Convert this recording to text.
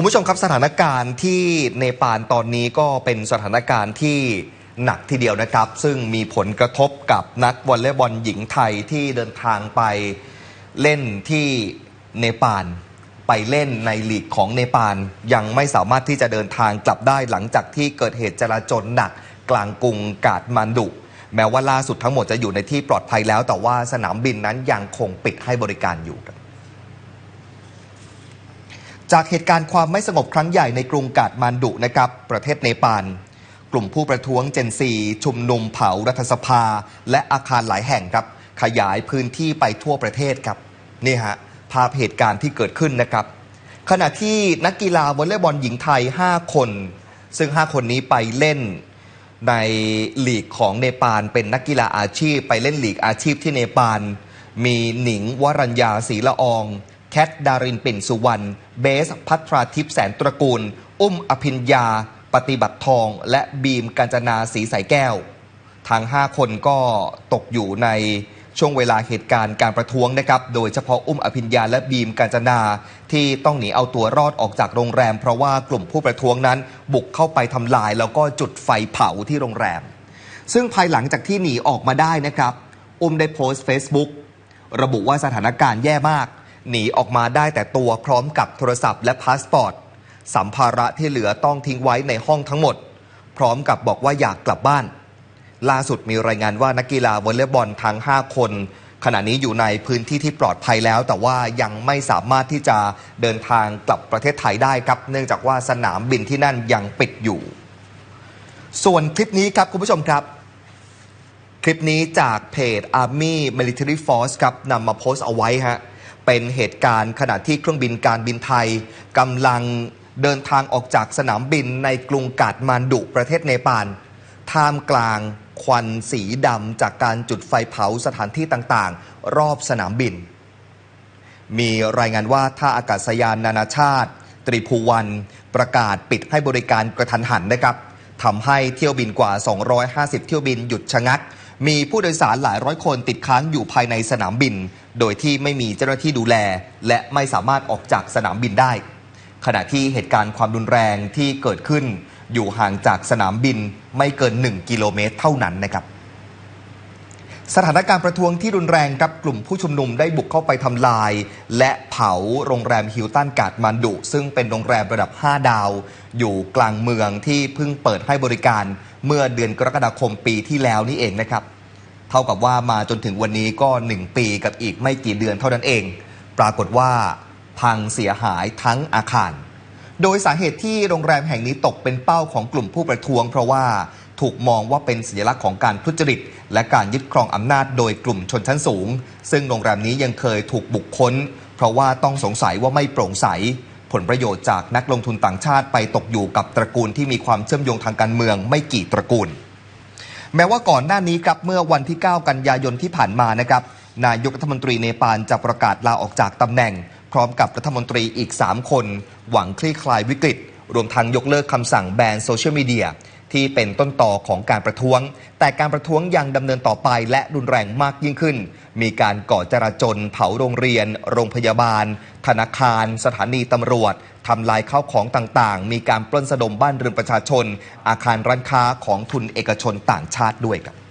คุณผู้ชมครับสถานการณ์ที่เนปาลตอนนี้ก็เป็นสถานการณ์ที่หนักทีเดียวนะครับ ซึ่งมีผลกระทบกับนักวอลเลย์บอลหญิงไทยที่เดินทางไปเล่นที่เนปาลไปเล่นในลีกของเนปาลยังไม่สามารถที่จะเดินทางกลับได้หลังจากที่เกิดเหตุจราจรหนักกลางกรุงกาดมันดุ แม้ว่าล่าสุดทั้งหมดจะอยู่ในที่ปลอดภัยแล้ว แต่ว่าสนามบินนั้นยังคงปิดให้บริการอยู่ครับ จากเหตุการณ์ความไม่สงบครั้งใหญ่ในกรุงกาดมันดุนะครับ ประเทศเนปาล กลุ่มผู้ประท้วงเจนซีชุมนุมเผารัฐสภา และอาคารหลายแห่งครับ ขยายพื้นที่ไปทั่วประเทศครับนี่ฮะภาพเหตุการณ์ที่เกิดขึ้นนะครับ ขณะที่นักกีฬาวอลเลย์บอลหญิงไทย 5 คน ซึ่ง 5 คนนี้ไปเล่นในลีกของเนปาลเป็นนักกีฬาอาชีพ ไปเล่นลีกอาชีพที่เนปาลมีหนิงวรัญญาศรีละออง แคทดารินปิ่นสุวรรณ เบสพัทราทิพย์แสนตระกูล อุ้มอภิญญา ปฏิบัติทอง และบีมกัญจนาศรีใสแก้ว ทั้ง 5 คนก็ตกอยู่ในช่วงเวลาเหตุการณ์การประท้วงนะครับ โดยเฉพาะอุ้มอภิญญาและบีมกัญจนา ที่ต้องหนีเอาตัวรอดออกจากโรงแรม เพราะว่ากลุ่มผู้ประท้วงนั้นบุกเข้าไปทำลาย แล้วก็จุดไฟเผาที่โรงแรม ซึ่งภายหลังจากที่หนีออกมาได้นะครับ อุ้มได้โพสต์ Facebook ระบุว่าสถานการณ์แย่มาก หนีออกมาได้แต่ตัวพร้อมกับโทรศัพท์และพาสปอร์ต สัมภาระที่เหลือต้องทิ้งไว้ในห้องทั้งหมด พร้อมกับบอกว่าอยากกลับบ้าน ล่าสุดมีรายงานว่านักกีฬาวอลเลย์บอลทั้ง 5 คน ขณะนี้อยู่ในพื้นที่ที่ปลอดภัยแล้ว แต่ว่ายังไม่สามารถที่จะเดินทางกลับประเทศไทยได้ครับ เนื่องจากว่าสนามบินที่นั่นยังปิดอยู่ ส่วนคลิปนี้ครับคุณผู้ชมครับคลิปนี้จากเพจ Army Military Force ครับนำมาโพสต์เอาไว้ฮะ เป็นเหตุการณ์ขณะที่เครื่องบินการบินไทยกำลังเดินทางออกจากสนามบินในกรุงกาดมานดุประเทศเนปาลท่ามกลางควันสีดำจากการจุดไฟเผาสถานที่ต่างๆ รอบสนามบิน มีรายงานว่าท่าอากาศยานนานาชาติ ตรีภูวันประกาศปิดให้บริการกระทันหันนะครับทำให้เที่ยวบินกว่า 250 เที่ยวบินหยุดชะงัก มีผู้โดยสารหลายร้อยคนติดค้างอยู่ภายในสนามบิน โดยที่ไม่มีเจ้าหน้าที่ดูแล และไม่สามารถออกจากสนามบินได้ ขณะที่เหตุการณ์ความรุนแรงที่เกิดขึ้น อยู่ห่างจากสนามบินไม่เกิน 1 กิโลเมตรเท่านั้นนะครับสถานการณ์ประท้วงที่รุนแรงครับกลุ่มผู้ชุมนุมได้บุกเข้าไปทำลาย และเผาโรงแรมฮิลตันกาดมันดุ ซึ่งเป็นโรงแรมระดับ 5 ดาว อยู่กลางเมืองที่เพิ่งเปิดให้บริการ เมื่อเดือนกรกฎาคมปีที่แล้วนี่เองนะครับ เท่ากับว่ามาจนถึงวันนี้ก็ 1 ปีกับอีกไม่กี่เดือนเท่านั้นเอง ปรากฏว่าพังเสียหายทั้งอาคาร โดยสาเหตุที่โรงแรมแห่งนี้ตกเป็นเป้าของกลุ่มผู้ประท้วง เพราะว่าถูกมองว่าเป็นสัญลักษณ์ของการทุจริต และการยึดครองอำนาจโดยกลุ่มชนชั้นสูง ซึ่งโรงแรมนี้ยังเคยถูกบุกค้นเพราะว่าต้องสงสัยว่าไม่โปร่งใส ผลประโยชน์จากนักลงทุนต่างชาติไปตกอยู่กับตระกูลที่มีความเชื่อมโยงทางการเมืองไม่กี่ตระกูล แม้ว่าก่อนหน้านี้ครับเมื่อวันที่ 9 กันยายนที่ผ่านมานะครับนายกรัฐมนตรีเนปาลจะประกาศลาออกจากตำแหน่ง พร้อมกับรัฐมนตรีอีก 3 คน หวังคลี่คลายวิกฤต รวมทั้งยกเลิกคำสั่งแบนโซเชียลมีเดีย ที่เป็นต้นต่อของการประท้วง แต่การประท้วงยังดำเนินต่อไปและรุนแรงมากยิ่งขึ้น มีการก่อจราจน เผาโรงเรียน โรงพยาบาล ธนาคาร สถานีตำรวจทำลายข้าวของต่างๆ มีการปล้นสะดมบ้านเรือนประชาชน อาคารร้านค้าของทุนเอกชนต่างชาติด้วยครับ